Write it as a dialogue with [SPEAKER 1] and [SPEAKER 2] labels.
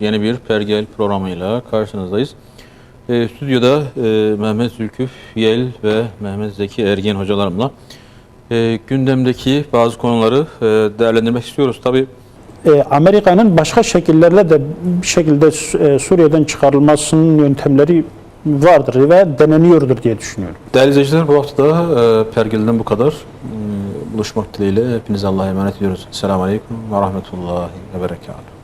[SPEAKER 1] yeni bir Pergel programıyla karşınızdayız. E, stüdyoda e, Mehmet Zülküf Yel ve Mehmet Zeki Ergen hocalarımla e, gündemdeki bazı konuları e, değerlendirmek istiyoruz. Tabii
[SPEAKER 2] E, Amerika'nın başka şekillerle de bir şekilde e, Suriye'den çıkarılmasının yöntemleri vardır ve deneniyordur diye düşünüyorum.
[SPEAKER 1] değerli izleyiciler bu hafta da e, Pergel'den bu kadar. E, buluşmak dileğiyle hepinize Allah'a emanet ediyoruz. Selamun Aleyküm ve Rahmetullahi ve Berekatuhu.